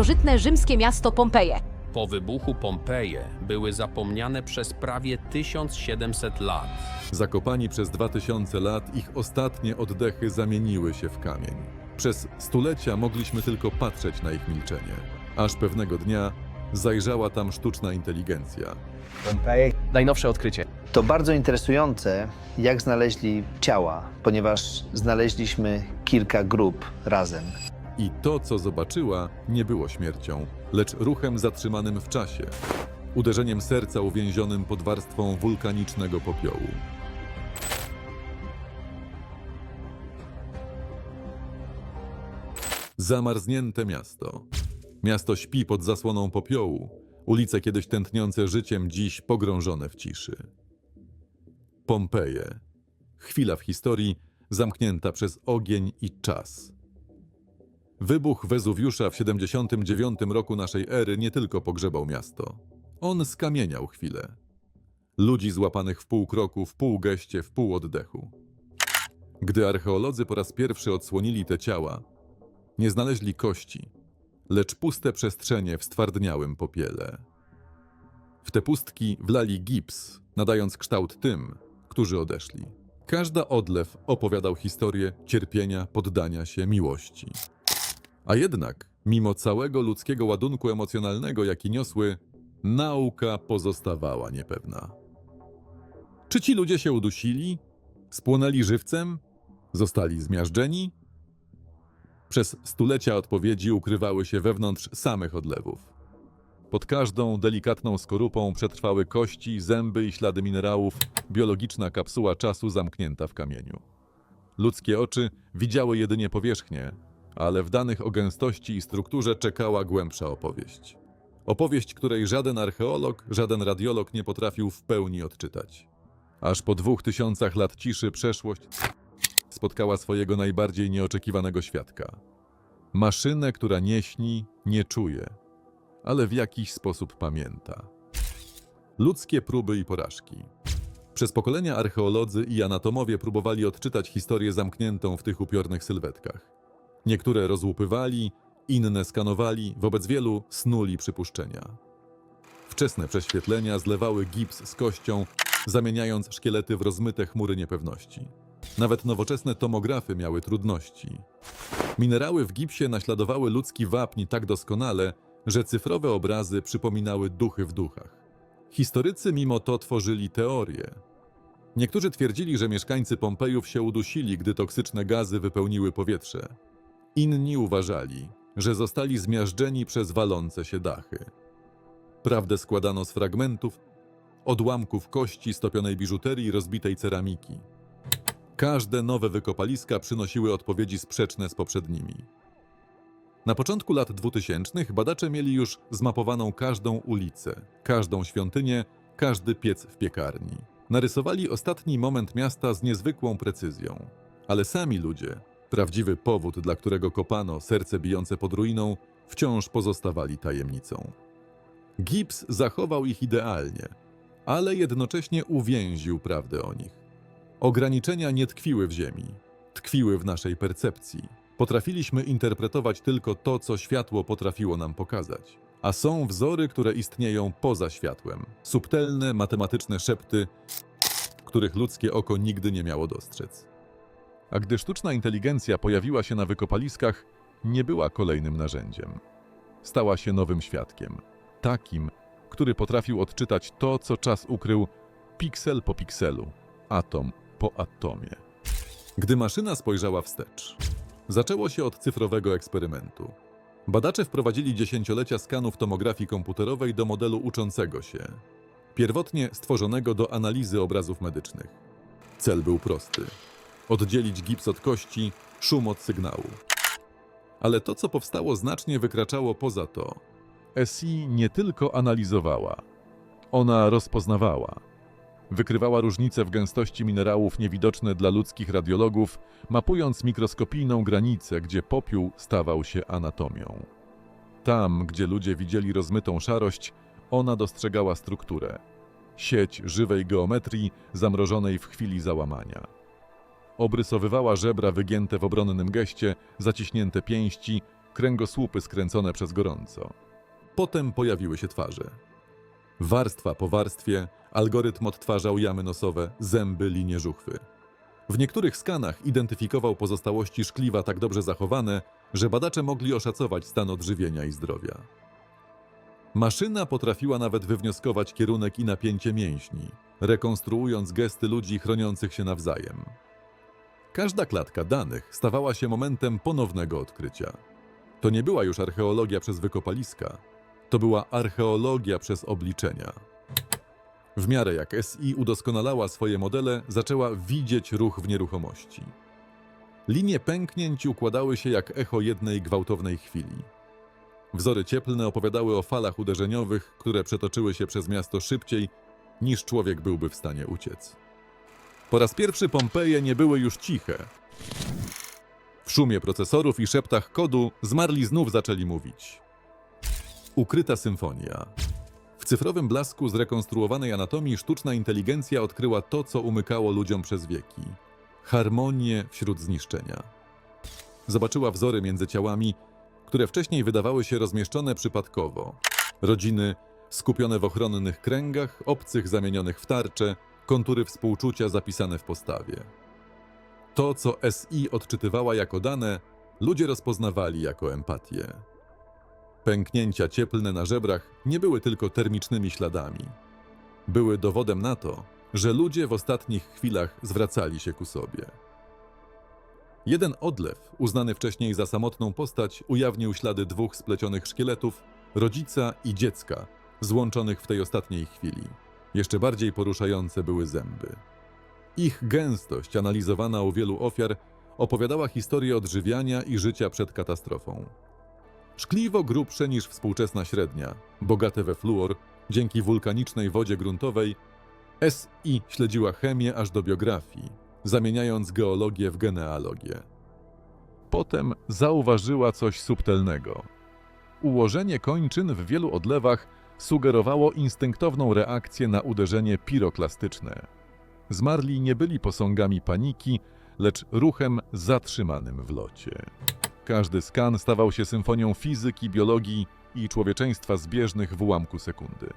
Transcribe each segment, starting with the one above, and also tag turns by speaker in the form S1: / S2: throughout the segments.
S1: starożytne rzymskie miasto Pompeje.
S2: Po wybuchu Pompeje były zapomniane przez prawie 1700 lat.
S3: Zakopani przez 2000 lat, ich ostatnie oddechy zamieniły się w kamień. Przez stulecia mogliśmy tylko patrzeć na ich milczenie, aż pewnego dnia zajrzała tam sztuczna inteligencja.
S4: Pompeje.
S5: Najnowsze odkrycie.
S4: To bardzo interesujące, jak znaleźli ciała, ponieważ znaleźliśmy kilka grup razem.
S3: I to, co zobaczyła, nie było śmiercią, lecz ruchem zatrzymanym w czasie, uderzeniem serca uwięzionym pod warstwą wulkanicznego popiołu. Zamarznięte miasto. Miasto śpi pod zasłoną popiołu, ulice kiedyś tętniące życiem, dziś pogrążone w ciszy. Pompeje. Chwila w historii zamknięta przez ogień i czas. Wybuch Wezuwiusza w 79 roku naszej ery nie tylko pogrzebał miasto. On skamieniał chwilę. Ludzi złapanych w pół kroku, w pół geście, w pół oddechu. Gdy archeolodzy po raz pierwszy odsłonili te ciała, nie znaleźli kości, lecz puste przestrzenie w stwardniałym popiele. W te pustki wlali gips, nadając kształt tym, którzy odeszli. Każda odlew opowiadał historię cierpienia, poddania się, miłości. A jednak, mimo całego ludzkiego ładunku emocjonalnego, jaki niosły, nauka pozostawała niepewna. Czy ci ludzie się udusili? Spłonęli żywcem? Zostali zmiażdżeni? Przez stulecia odpowiedzi ukrywały się wewnątrz samych odlewów. Pod każdą delikatną skorupą przetrwały kości, zęby i ślady minerałów, biologiczna kapsuła czasu zamknięta w kamieniu. Ludzkie oczy widziały jedynie powierzchnię, ale w danych o gęstości i strukturze czekała głębsza opowieść. Opowieść, której żaden archeolog, żaden radiolog nie potrafił w pełni odczytać. Aż po dwóch tysiącach lat ciszy przeszłość spotkała swojego najbardziej nieoczekiwanego świadka. Maszynę, która nie śni, nie czuje, ale w jakiś sposób pamięta. Ludzkie próby i porażki. Przez pokolenia archeolodzy i anatomowie próbowali odczytać historię zamkniętą w tych upiornych sylwetkach. Niektóre rozłupywali, inne skanowali, wobec wielu snuli przypuszczenia. Wczesne prześwietlenia zlewały gips z kością, zamieniając szkielety w rozmyte chmury niepewności. Nawet nowoczesne tomografy miały trudności. Minerały w gipsie naśladowały ludzki wapń tak doskonale, że cyfrowe obrazy przypominały duchy w duchach. Historycy mimo to tworzyli teorie. Niektórzy twierdzili, że mieszkańcy Pompejów się udusili, gdy toksyczne gazy wypełniły powietrze. Inni uważali, że zostali zmiażdżeni przez walące się dachy. Prawdę składano z fragmentów, odłamków kości, stopionej biżuterii i rozbitej ceramiki. Każde nowe wykopaliska przynosiły odpowiedzi sprzeczne z poprzednimi. Na początku lat 2000 badacze mieli już zmapowaną każdą ulicę, każdą świątynię, każdy piec w piekarni. Narysowali ostatni moment miasta z niezwykłą precyzją. Ale sami ludzie, prawdziwy powód, dla którego kopano serce bijące pod ruiną, wciąż pozostawali tajemnicą. Gips zachował ich idealnie, ale jednocześnie uwięził prawdę o nich. Ograniczenia nie tkwiły w ziemi, tkwiły w naszej percepcji. Potrafiliśmy interpretować tylko to, co światło potrafiło nam pokazać. A są wzory, które istnieją poza światłem subtelne, matematyczne szepty, których ludzkie oko nigdy nie miało dostrzec. A gdy sztuczna inteligencja pojawiła się na wykopaliskach, nie była kolejnym narzędziem. Stała się nowym świadkiem, takim, który potrafił odczytać to, co czas ukrył piksel po pikselu, atom po atomie. Gdy maszyna spojrzała wstecz, zaczęło się od cyfrowego eksperymentu. Badacze wprowadzili dziesięciolecia skanów tomografii komputerowej do modelu uczącego się, pierwotnie stworzonego do analizy obrazów medycznych. Cel był prosty: oddzielić gips od kości, szum od sygnału. Ale to, co powstało, znacznie wykraczało poza to. SI nie tylko analizowała, ona rozpoznawała. Wykrywała różnice w gęstości minerałów niewidoczne dla ludzkich radiologów, mapując mikroskopijną granicę, gdzie popiół stawał się anatomią. Tam, gdzie ludzie widzieli rozmytą szarość, ona dostrzegała strukturę sieć żywej geometrii zamrożonej w chwili załamania. Obrysowywała żebra wygięte w obronnym geście, zaciśnięte pięści, kręgosłupy skręcone przez gorąco. Potem pojawiły się twarze. Warstwa po warstwie algorytm odtwarzał jamy nosowe, zęby, linie żuchwy. W niektórych skanach identyfikował pozostałości szkliwa tak dobrze zachowane, że badacze mogli oszacować stan odżywienia i zdrowia. Maszyna potrafiła nawet wywnioskować kierunek i napięcie mięśni, rekonstruując gesty ludzi chroniących się nawzajem. Każda klatka danych stawała się momentem ponownego odkrycia. To nie była już archeologia przez wykopaliska, to była archeologia przez obliczenia. W miarę jak SI udoskonalała swoje modele, zaczęła widzieć ruch w nieruchomości. Linie pęknięć układały się jak echo jednej gwałtownej chwili. Wzory cieplne opowiadały o falach uderzeniowych, które przetoczyły się przez miasto szybciej, niż człowiek byłby w stanie uciec. Po raz pierwszy Pompeje nie były już ciche. W szumie procesorów i szeptach kodu zmarli znów zaczęli mówić. Ukryta symfonia. W cyfrowym blasku zrekonstruowanej anatomii sztuczna inteligencja odkryła to, co umykało ludziom przez wieki harmonię wśród zniszczenia. Zobaczyła wzory między ciałami, które wcześniej wydawały się rozmieszczone przypadkowo. Rodziny skupione w ochronnych kręgach, obcych zamienionych w tarcze, kontury współczucia zapisane w postawie. To, co SI odczytywała jako dane, ludzie rozpoznawali jako empatię. Pęknięcia cieplne na żebrach nie były tylko termicznymi śladami. Były dowodem na to, że ludzie w ostatnich chwilach zwracali się ku sobie. Jeden odlew, uznany wcześniej za samotną postać, ujawnił ślady dwóch splecionych szkieletów, rodzica i dziecka, złączonych w tej ostatniej chwili. Jeszcze bardziej poruszające były zęby. Ich gęstość, analizowana u wielu ofiar, opowiadała historię odżywiania i życia przed katastrofą. Szkliwo grubsze niż współczesna średnia, bogate we fluor, dzięki wulkanicznej wodzie gruntowej, SI śledziła chemię aż do biografii, zamieniając geologię w genealogię. Potem zauważyła coś subtelnego. Ułożenie kończyn w wielu odlewach sugerowało instynktowną reakcję na uderzenie piroklastyczne. Zmarli nie byli posągami paniki, lecz ruchem zatrzymanym w locie. Każdy skan stawał się symfonią fizyki, biologii i człowieczeństwa zbieżnych w ułamku sekundy.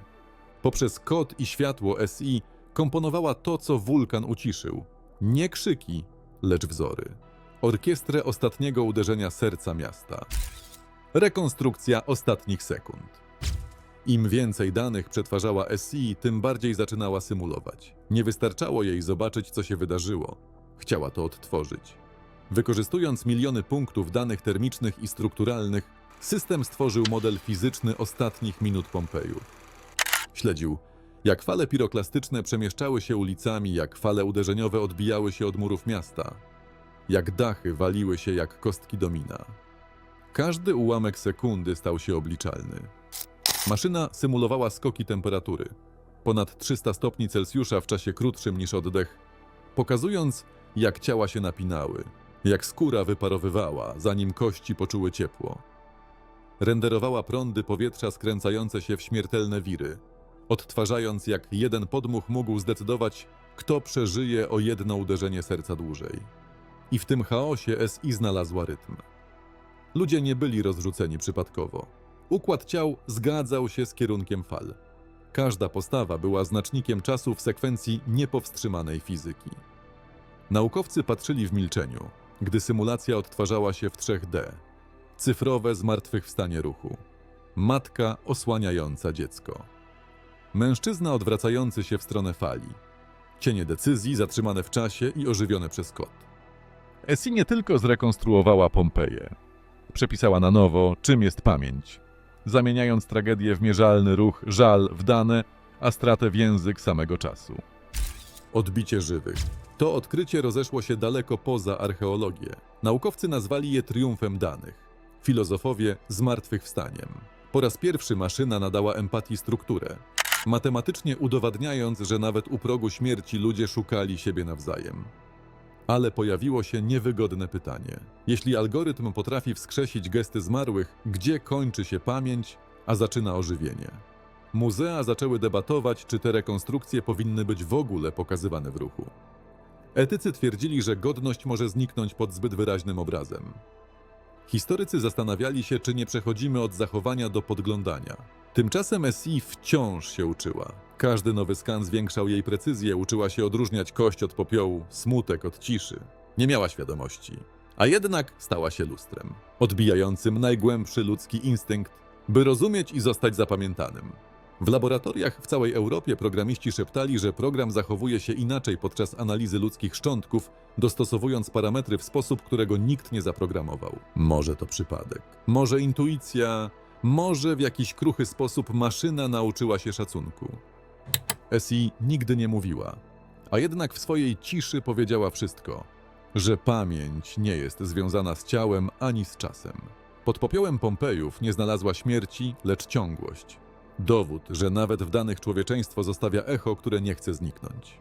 S3: Poprzez kod i światło SI komponowała to, co wulkan uciszył. Nie krzyki, lecz wzory. Orkiestrę ostatniego uderzenia serca miasta. Rekonstrukcja ostatnich sekund. Im więcej danych przetwarzała SI, tym bardziej zaczynała symulować. Nie wystarczało jej zobaczyć, co się wydarzyło. Chciała to odtworzyć. Wykorzystując miliony punktów danych termicznych i strukturalnych, system stworzył model fizyczny ostatnich minut Pompeju. Śledził, jak fale piroklastyczne przemieszczały się ulicami, jak fale uderzeniowe odbijały się od murów miasta, jak dachy waliły się jak kostki domina. Każdy ułamek sekundy stał się obliczalny. Maszyna symulowała skoki temperatury, ponad 300 stopni Celsjusza w czasie krótszym niż oddech, pokazując, jak ciała się napinały, jak skóra wyparowywała, zanim kości poczuły ciepło. Renderowała prądy powietrza skręcające się w śmiertelne wiry, odtwarzając, jak jeden podmuch mógł zdecydować, kto przeżyje o jedno uderzenie serca dłużej. I w tym chaosie SI znalazła rytm. Ludzie nie byli rozrzuceni przypadkowo. Układ ciał zgadzał się z kierunkiem fal. Każda postawa była znacznikiem czasu w sekwencji niepowstrzymanej fizyki. Naukowcy patrzyli w milczeniu, gdy symulacja odtwarzała się w 3D. Cyfrowe zmartwychwstanie ruchu. Matka osłaniająca dziecko. Mężczyzna odwracający się w stronę fali. Cienie decyzji zatrzymane w czasie i ożywione przez kod. Esi nie tylko zrekonstruowała Pompeję. Przepisała na nowo, czym jest pamięć, zamieniając tragedię w mierzalny ruch, żal w dane, a stratę w język samego czasu. Odbicie żywych. To odkrycie rozeszło się daleko poza archeologię. Naukowcy nazwali je triumfem danych. Filozofowie zmartwychwstaniem. Po raz pierwszy maszyna nadała empatii strukturę, matematycznie udowadniając, że nawet u progu śmierci ludzie szukali siebie nawzajem. Ale pojawiło się niewygodne pytanie. Jeśli algorytm potrafi wskrzesić gesty zmarłych, gdzie kończy się pamięć, a zaczyna ożywienie? Muzea zaczęły debatować, czy te rekonstrukcje powinny być w ogóle pokazywane w ruchu. Etycy twierdzili, że godność może zniknąć pod zbyt wyraźnym obrazem. Historycy zastanawiali się, czy nie przechodzimy od zachowania do podglądania. Tymczasem SI wciąż się uczyła. Każdy nowy skan zwiększał jej precyzję, uczyła się odróżniać kość od popiołu, smutek od ciszy. Nie miała świadomości, a jednak stała się lustrem, odbijającym najgłębszy ludzki instynkt, by rozumieć i zostać zapamiętanym. W laboratoriach w całej Europie programiści szeptali, że program zachowuje się inaczej podczas analizy ludzkich szczątków, dostosowując parametry w sposób, którego nikt nie zaprogramował. Może to przypadek, może intuicja, może w jakiś kruchy sposób maszyna nauczyła się szacunku. Essie nigdy nie mówiła, a jednak w swojej ciszy powiedziała wszystko, że pamięć nie jest związana z ciałem ani z czasem. Pod popiołem Pompejów nie znalazła śmierci, lecz ciągłość. Dowód, że nawet w danych człowieczeństwo zostawia echo, które nie chce zniknąć.